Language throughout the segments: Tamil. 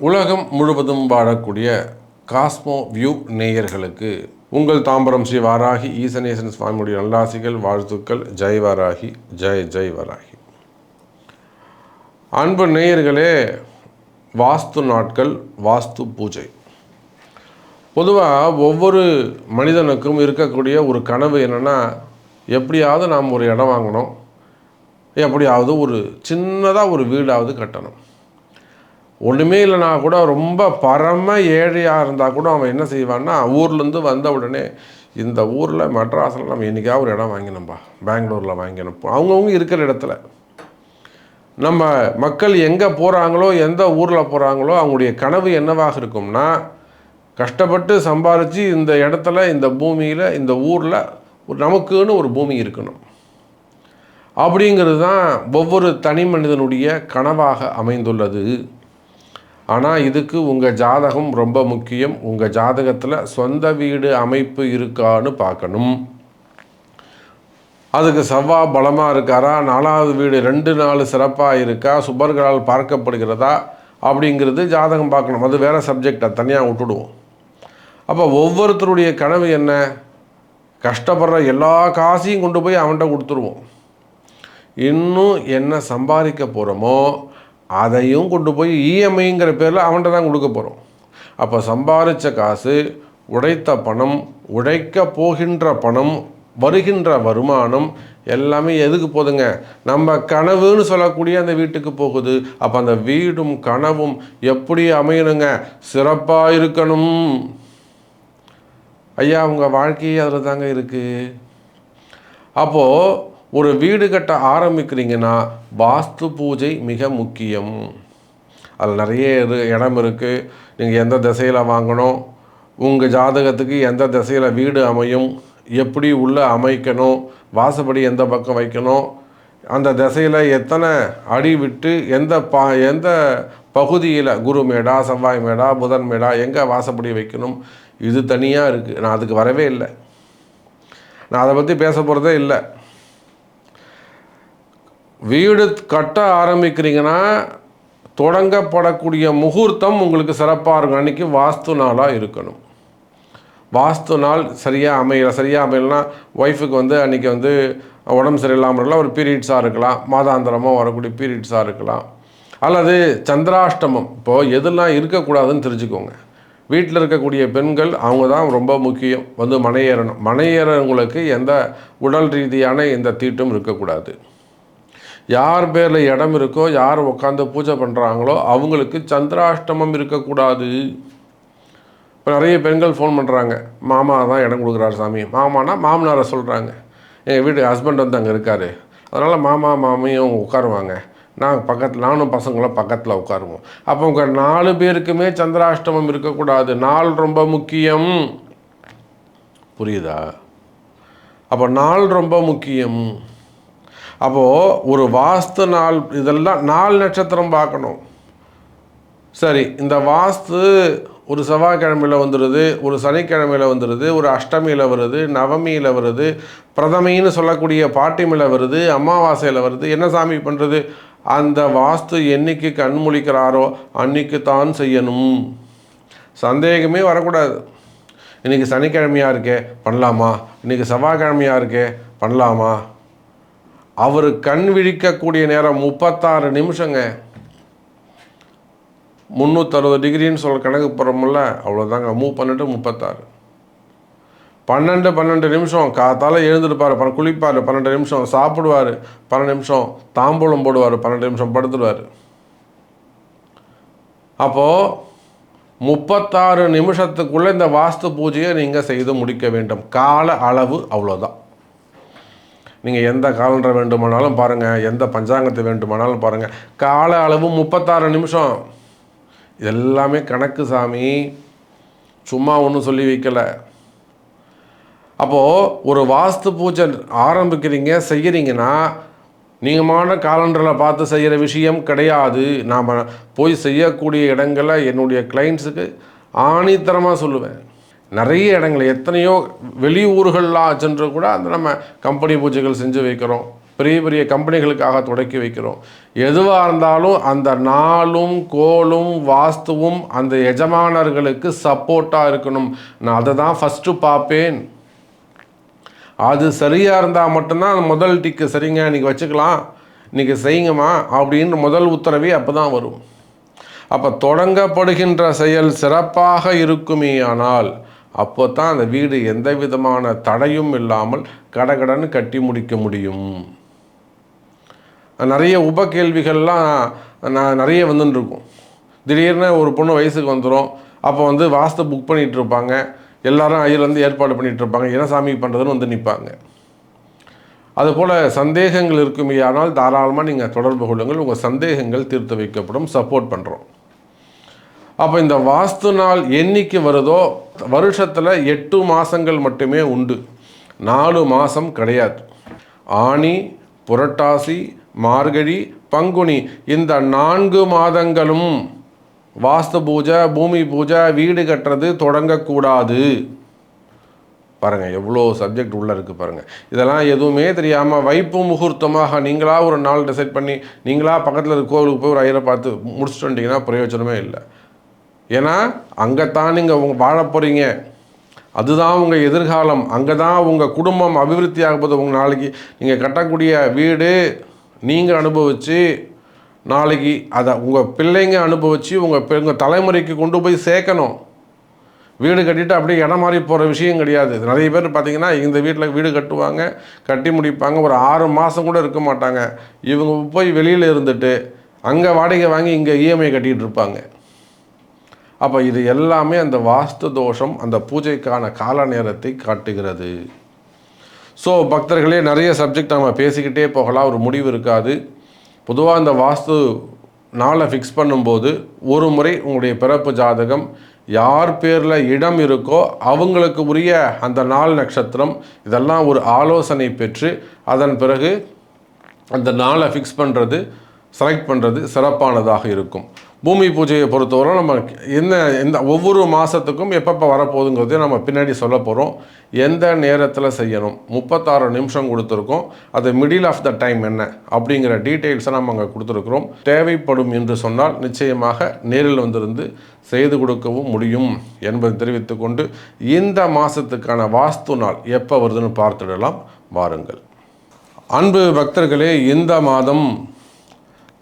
உலகம் முழுவதும் வாழக்கூடிய காஸ்மோ வியூ நேயர்களுக்கு உங்கள் தாம்பரம் ஸ்ரீ வாராகி ஈசனேசன் சுவாமியுடைய நல்லாசிகள் வாழ்த்துக்கள். ஜெய் வாராகி ஜெய் ஜெய் வாராகி. அன்பு நேயர்களே வாஸ்து நாட்கள் வாஸ்து பூஜை. பொதுவாக ஒவ்வொரு மனிதனுக்கும் இருக்கக்கூடிய ஒரு கனவு என்னென்னா எப்படியாவது நாம் ஒரு இடம் வாங்கணும். எப்படியாவது ஒரு சின்னதாக ஒரு வீடாவது கட்டணும். ஒன்றுமே இல்லைனா கூட ரொம்ப பரம ஏழையாக இருந்தால் கூட அவன் என்ன செய்வான்னா ஊர்லேருந்து வந்த உடனே இந்த ஊரில் மெட்ராஸில் நம்ம என்றைக்காவது ஒரு இடம் வாங்கினோம்பா பெங்களூரில் வாங்கினோம். அவங்கவுங்க இருக்கிற இடத்துல. நம்ம மக்கள் எங்கே போகிறாங்களோ எந்த ஊரில் போகிறாங்களோ அவங்களுடைய கனவு என்னவாக இருக்கும்னா கஷ்டப்பட்டு சம்பாரித்து இந்த இடத்துல இந்த பூமியில் இந்த ஊரில் ஒரு நமக்குன்னு ஒரு பூமி இருக்கணும். அப்படிங்கிறது தான் ஒவ்வொரு தனி மனிதனுடைய கனவாக அமைந்துள்ளது. ஆனால் இதுக்கு உங்கள் ஜாதகம் ரொம்ப முக்கியம். உங்கள் ஜாதகத்தில் சொந்த வீடு அமைப்பு இருக்கான்னு பார்க்கணும். அதுக்கு செவ்வாய் பலமாக இருக்காரா? நாலாவது வீடு ரெண்டு நாலு சிறப்பாக இருக்கா? சுபர்களால் பார்க்கப்படுகிறதா? அப்படிங்கிறது ஜாதகம் பார்க்கணும். அது வேறு சப்ஜெக்டை தனியாக விட்டுடுவோம். அப்போ ஒவ்வொருத்தருடைய கனவு என்ன? கஷ்டப்படுற எல்லா காசையும் கொண்டு போய் அவன்கிட்ட கொடுத்துருவோம். இன்னும் என்ன சம்பாதிக்க போகிறோமோ அதையும் கொண்டு போய் இஎம்ஐங்கிற பேரில் அவன்கிட்ட தான் கொடுக்க போகிறோம் அப்போ சம்பாதிச்ச காசு உடைத்த பணம் உழைக்க போகின்ற பணம் வருகின்ற வருமானம் எல்லாமே எதுக்கு போகுதுங்க? நம்ம கனவுன்னு சொல்லக்கூடிய அந்த வீட்டுக்கு போகுது. அப்போ அந்த வீடும் கனவும் எப்படி அமையணுங்க? சிறப்பாக இருக்கணும். ஐயா உங்கள் வாழ்க்கையே அதில் தாங்க இருக்குது அப்போது ஒரு வீடு கட்ட ஆரம்பிக்கிறீங்கன்னா வாஸ்து பூஜை மிக முக்கியம். அதில் நிறைய இது இடம் இருக்குது நீங்கள் எந்த திசையில் வாங்கணும் உங்கள் ஜாதகத்துக்கு எந்த திசையில் வீடு அமையும் எப்படி உள்ளே அமைக்கணும் வாசப்படி எந்த பக்கம் வைக்கணும் அந்த திசையில் எத்தனை அடி விட்டு எந்த பா எந்த பகுதியில் குரு மேடா செவ்வாய் மேடா புதன் மேடா எங்கே வாசப்படி வைக்கணும் இது தனியாக இருக்குது நான் அதுக்கு வரவே இல்லை. நான் அதை பற்றி பேச போகிறதே இல்லை. வீடு கட்ட ஆரம்பிக்கிறீங்கன்னா தொடங்கப்படக்கூடிய முகூர்த்தம் உங்களுக்கு சிறப்பாக இருக்கும். அன்றைக்கி வாஸ்து நாளாக இருக்கணும். வாஸ்து நாள் சரியாக அமையல சரியாக அமையலைன்னா ஒய்ஃபுக்கு வந்து அன்றைக்கி வந்து உடம்பு சரியில்லாமல் இருக்கலாம். ஒரு பீரியட்ஸாக இருக்கலாம். மாதாந்திரமாக வரக்கூடிய பீரியட்ஸாக இருக்கலாம். அல்லது சந்திராஷ்டமம். இப்போது எதெல்லாம் இருக்கக்கூடாதுன்னு தெரிஞ்சுக்கோங்க. வீட்டில் இருக்கக்கூடிய பெண்கள் அவங்க தான் ரொம்ப முக்கியம். வந்து மனையேறணும். மனையேறவங்களுக்கு எந்த உடல் ரீதியான எந்த தீட்டும் இருக்கக்கூடாது. யார் பேரில் இடம் இருக்கோ யார் உட்காந்து பூஜை பண்ணுறாங்களோ அவங்களுக்கு சந்திராஷ்டமம் இருக்கக்கூடாது. இப்போ நிறைய பெண்கள் ஃபோன் பண்ணுறாங்க மாமா தான் இடம் கொடுக்குறாரு சாமி. மாமானா? மாமனாரை சொல்கிறாங்க எங்கள் வீட்டு ஹஸ்பண்ட் வந்து அங்கே இருக்கார். அதனால் மாமா மாமியும் உட்காருவாங்க. நாங்கள் பக்கத்தில் நானும் பசங்களும் பக்கத்தில் உட்காருவோம். அப்போ உங்கள் நாலு பேருக்குமே சந்திராஷ்டமம் இருக்கக்கூடாது. நாள் ரொம்ப முக்கியம். புரியுதா? அப்போ நாள் ரொம்ப முக்கியம். அப்போது ஒரு வாஸ்து நாள் இதெல்லாம் நாலு நட்சத்திரம் பார்க்கணும். சரி இந்த வாஸ்து ஒரு செவ்வாய்க்கிழமையில் வந்துடுது ஒரு சனிக்கிழமையில் வந்துடுது ஒரு அஷ்டமியில் வருது நவமியில் வருது பிரதமைன்னு சொல்லக்கூடிய பாட்டிமில் வருது அமாவாசையில் வருது என்ன சாமி பண்ணுறது அந்த வாஸ்து என்னைக்கு கண் முழிக்கிறாரோ அன்னைக்கு தான் செய்யணும். சந்தேகமே வரக்கூடாது. இன்றைக்கி சனிக்கிழமையாக இருக்கே பண்ணலாமா? இன்றைக்கி செவ்வாய்க்கிழமையாக இருக்கே பண்ணலாமா? அவர் கண் விழிக்கக்கூடிய நேரம் முப்பத்தாறு நிமிஷங்க. முந்நூற்றறுபது டிகிரின்னு சொல்கிற கணக்கு போகிறோம்ல அவ்வளோதாங்க மூவ் பண்ணிட்டு முப்பத்தாறு. பன்னெண்டு பன்னெண்டு நிமிஷம். காத்தால் எழுந்துருப்பார் பண குளிப்பார் பன்னெண்டு நிமிஷம். சாப்பிடுவார் பன்னெண்டு நிமிஷம். தாம்பூலம் போடுவார் பன்னெண்டு நிமிஷம். படுத்துடுவார் அப்போது முப்பத்தாறு நிமிஷத்துக்குள்ளே இந்த வாஸ்து பூஜையை நீங்கள் செய்து முடிக்க வேண்டும். கால அளவு அவ்வளோதான் நீங்கள் எந்த காலண்டர் வேண்டுமானாலும் பாருங்கள் எந்த பஞ்சாங்கத்தை வேண்டுமானாலும் பாருங்கள் கால அளவு முப்பத்தாறு நிமிஷம். எல்லாமே கணக்கு சாமி. சும்மா ஒன்றும் சொல்லி வைக்கலை. அப்போது ஒரு வாஸ்து பூஜை ஆரம்பிக்கிறீங்க செய்கிறீங்கன்னா நீங்கமான காலண்டரில் பார்த்து செய்கிற விஷயம் கிடையாது. நாம் போய் செய்யக்கூடிய இடங்களை என்னுடைய கிளைண்ட்ஸுக்கு ஆணித்தரமாக சொல்லுவேன். நிறைய இடங்கள் எத்தனையோ வெளியூர்கள்லாம் சென்று கூட அந்த நம்ம கம்பெனி பூஜைகள் செஞ்சு வைக்கிறோம். பெரிய பெரிய கம்பெனிகளுக்காக தொடக்கி வைக்கிறோம். எதுவாக இருந்தாலும் அந்த நாளும் கோலும் வாஸ்துவும் அந்த எஜமானர்களுக்கு சப்போர்ட்டாக இருக்கணும். நான் அதை தான் ஃபஸ்ட்டு பார்ப்பேன். அது சரியாக இருந்தால் மட்டும்தான் அந்த முதல் டிக்கு சரிங்க இன்றைக்கி வச்சுக்கலாம் இன்றைக்கி செய்யுங்கம்மா அப்படின்னு முதல் உத்தரவே அப்போ தான் வரும். அப்போ தொடங்கப்படுகின்ற செயல் சிறப்பாக இருக்குமே ஆனால் அப்போ தான் அந்த வீடு எந்த விதமான தடையும் இல்லாமல் கடகடன் கட்டி முடிக்க முடியும். நிறைய உப கேள்விகள்லாம் நான் நிறைய வந்துட்டுருக்கும் திடீர்னு ஒரு பொண்ணு வயசுக்கு வந்துடும் அப்போ வந்து வாஸ்து புக் பண்ணிகிட்டு இருப்பாங்க எல்லாரும் ஐயர் வந்து ஏற்பாடு பண்ணிகிட்டு இருப்பாங்க என்ன சாமி பண்ணுறதுன்னு வந்து நிற்பாங்க. அதுபோல் சந்தேகங்கள் இருக்குமே. ஆனால் தாராளமாக நீங்கள் தொடர்பு கொள்ளுங்கள். உங்கள் சந்தேகங்கள் தீர்த்து வைக்கப்படும். சப்போர்ட் பண்ணுறோம் அப்போ இந்த வாஸ்து நாள் என்னைக்கு வருதோ வருஷத்தில் எட்டு மாதங்கள் மட்டுமே உண்டு. நாலு மாதம் கிடையாது. ஆணி புரட்டாசி மார்கழி பங்குனி இந்த நான்கு மாதங்களும் வாஸ்து பூஜை பூமி பூஜை வீடு கட்டுறது தொடங்கக்கூடாது. பாருங்கள் எவ்வளோ சப்ஜெக்ட் உள்ளே இருக்குது பாருங்கள் இதெல்லாம் எதுவுமே தெரியாமல் வைப்பு முகூர்த்தமாக நீங்களாக ஒரு நாள் டிசைட் பண்ணி நீங்களாக பக்கத்தில் இருக்க கோவிலுக்கு போய் ஒரு ஐயரை பார்த்து முடிச்சுட்டு வந்தீங்கன்னா பிரயோஜனமே இல்லை. ஏன்னா அங்கே தான் நீங்கள் உங்க வாழ போகிறீங்க அதுதான் உங்கள் எதிர்காலம். அங்கே தான் உங்கள் குடும்பம் அபிவிருத்தி ஆகும்போது உங்கள் நாளைக்கு நீங்கள் கட்டக்கூடிய வீடு நீங்கள் அனுபவித்து நாளைக்கு அதை உங்கள் பிள்ளைங்க அனுபவித்து உங்கள் உங்கள் தலைமுறைக்கு கொண்டு போய் சேர்க்கணும். வீடு கட்டிட்டு அப்படியே இடம் மாறி போகிற விஷயம் கிடையாது. நிறைய பேர் பார்த்திங்கன்னா இந்த வீட்டில் வீடு கட்டுவாங்க கட்டி முடிப்பாங்க. ஒரு ஆறு மாதம் கூட இருக்க மாட்டாங்க. இவங்க போய் வெளியில் இருந்துட்டு அங்கே வாடகை வாங்கி இங்கே இஎம்ஐ கட்டிகிட்டு இருப்பாங்க. அப்போ இது எல்லாமே அந்த வாஸ்து தோஷம் அந்த பூஜைக்கான கால நேரத்தை காட்டுகிறது. ஸோ பக்தர்களே நிறைய சப்ஜெக்ட் நம்ம பேசிக்கிட்டே போகலாம் ஒரு முடிவு இருக்காது. பொதுவாக இந்த வாஸ்து நாளை ஃபிக்ஸ் பண்ணும்போது ஒரு முறை உங்களுடைய பிறப்பு ஜாதகம் யார் பேரில் இடம் இருக்கோ அவங்களுக்கு உரிய அந்த நாள் நட்சத்திரம் இதெல்லாம் ஒரு ஆலோசனை பெற்று அதன் பிறகு அந்த நாளை ஃபிக்ஸ் பண்ணுறது செலக்ட் பண்ணுறது சிறப்பானதாக இருக்கும். பூமி பூஜையை பொறுத்தவரை நம்ம என்ன எந்த ஒவ்வொரு மாதத்துக்கும் எப்பப்போ வரப்போகுதுங்கிறதையும் நம்ம பின்னாடி சொல்ல போகிறோம் எந்த நேரத்தில் செய்யணும்? முப்பத்தாறு நிமிஷம் கொடுத்துருக்கோம். அது மிடில் ஆஃப் த டைம் என்ன? அப்படிங்கிற டீட்டெயில்ஸை நம்ம அங்கே கொடுத்துருக்குறோம். தேவைப்படும் என்று சொன்னால் நிச்சயமாக நேரில் வந்திருந்து செய்து கொடுக்கவும் முடியும் என்பதை தெரிவித்துக்கொண்டு இந்த மாதத்துக்கான வாஸ்து நாள் எப்போ வருதுன்னு பார்த்துடலாம். வாருங்கள். அன்பு பக்தர்களே இந்த மாதம்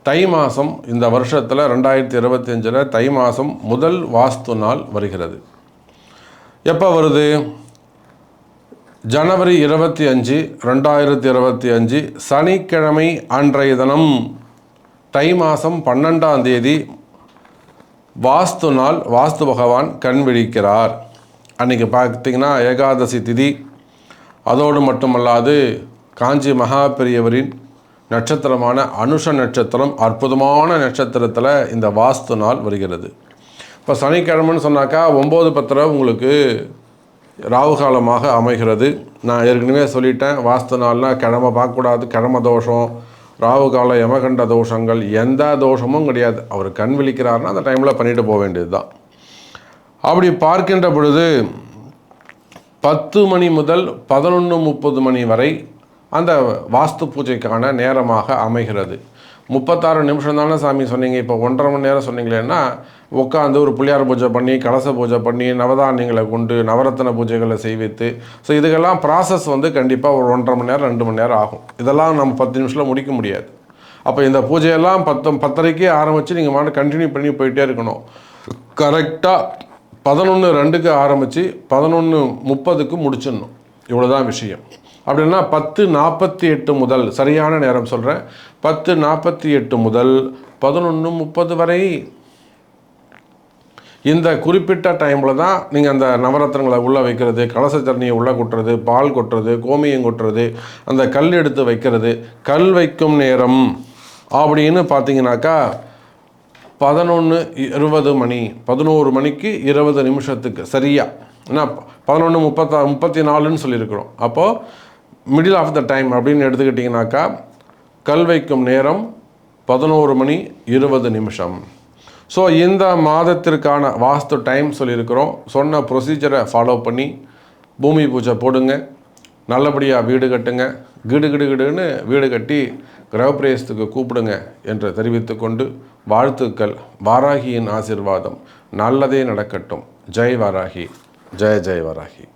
தை மாதம் இந்த வருஷத்தில் ரெண்டாயிரத்தி இருபத்தஞ்சில் தை மாதம் முதல் வாஸ்து நாள் வருகிறது. எப்போ வருது? ஜனவரி இருபத்தி அஞ்சு ரெண்டாயிரத்தி இருபத்தி அஞ்சு சனிக்கிழமை அன்றைய தினம். தை மாதம் பன்னெண்டாம் தேதி வாஸ்து நாள் வாஸ்து பகவான் கண் விழிக்கிறார். அன்றைக்கி பார்த்தீங்கன்னா ஏகாதசி திதி. அதோடு மட்டுமல்லாது காஞ்சி மகா பெரியவரின் நட்சத்திரமான அனுஷ நட்சத்திரம் அற்புதமான நட்சத்திரத்தில் இந்த வாஸ்து நாள் வருகிறது. இப்போ சனிக்கிழமைன்னு சொன்னாக்கா ஒம்பது பத்திர உங்களுக்கு ராகுகாலமாக அமைகிறது. நான் ஏற்கனவே சொல்லிட்டேன் வாஸ்து நாள்னால் கிழமை பார்க்கக்கூடாது கிழமை தோஷம் ராகுகால யமகண்ட தோஷங்கள் எந்த தோஷமும் கிடையாது. அவர் கண் விழிக்கிறாருன்னா அந்த டைமில் பண்ணிட்டு போக வேண்டியது தான் அப்படி பார்க்கின்ற பொழுது பத்து மணி முதல் பதினொன்று முப்பது மணி வரை அந்த வாஸ்து பூஜைக்கான நேரமாக அமைகிறது. முப்பத்தாறு நிமிஷம் தானே சாமி சொன்னீங்க. இப்போ ஒன்றரை மணி நேரம் சொன்னீங்களேன்னா உட்காந்து ஒரு புளியார் பூஜை பண்ணி கலச பூஜை பண்ணி நவதானியங்களை கொண்டு நவரத்ன பூஜைகளை செய்வித்து ஸோ இதுக்கெல்லாம் ப்ராசஸ் வந்து கண்டிப்பாக ஒரு ஒன்றரை மணி நேரம் ரெண்டு மணி நேரம் ஆகும். இதெல்லாம் நம்ம பத்து நிமிஷத்தில் முடிக்க முடியாது. அப்போ இந்த பூஜையெல்லாம் பத்து பத்தரைக்கே ஆரம்பித்து நீங்கள் மாட்டு கண்டினியூ பண்ணி போயிட்டே இருக்கணும். கரெக்டாக பதினொன்று ரெண்டுக்கு ஆரம்பித்து பதினொன்று முப்பதுக்கு முடிச்சிடணும். இவ்வளோதான் விஷயம். அப்படின்னா பத்து நாற்பத்தி எட்டு முதல் சரியான நேரம் சொல்கிறேன் பத்து நாற்பத்தி எட்டு முதல் பதினொன்று முப்பது வரை. இந்த குறிப்பிட்ட டைமில் தான் நீங்கள் அந்த நவரத்னங்களை உள்ளே வைக்கிறது கலச தண்ணியை உள்ளே கொட்டுறது பால் கொட்டுறது கோமியம் கொட்டுறது அந்த கல் எடுத்து வைக்கிறது. கல் வைக்கும் நேரம் அப்படின்னு பார்த்தீங்கன்னாக்கா பதினொன்று இருபது மணி பதினோரு மணிக்கு இருபது நிமிஷத்துக்கு சரியாக ஏன்னா பதினொன்று முப்பத்தா முப்பத்தி நாலுன்னு சொல்லியிருக்கிறோம். அப்போது மிடில் ஆஃப் த டைம் அப்படின்னு எடுத்துக்கிட்டிங்கனாக்கா கல் வைக்கும் நேரம் பதினோரு மணி இருபது நிமிஷம். ஸோ இந்த மாதத்திற்கான வாஸ்து டைம் சொல்லியிருக்கிறோம். சொன்ன ப்ரொசீஜரை ஃபாலோ பண்ணி பூமி பூஜை போடுங்க. நல்லபடியாக வீடு கட்டுங்க. கிடு கிடு கிடுன்னு வீடு கட்டி கிரகப்பிரவேசத்துக்கு கூப்பிடுங்க என்று தெரிவித்துக்கொண்டு வாழ்த்துக்கள். வாராகியின் ஆசிர்வாதம். நல்லதே நடக்கட்டும். ஜெய் வாராகி. ஜெய ஜெய் வாராகி.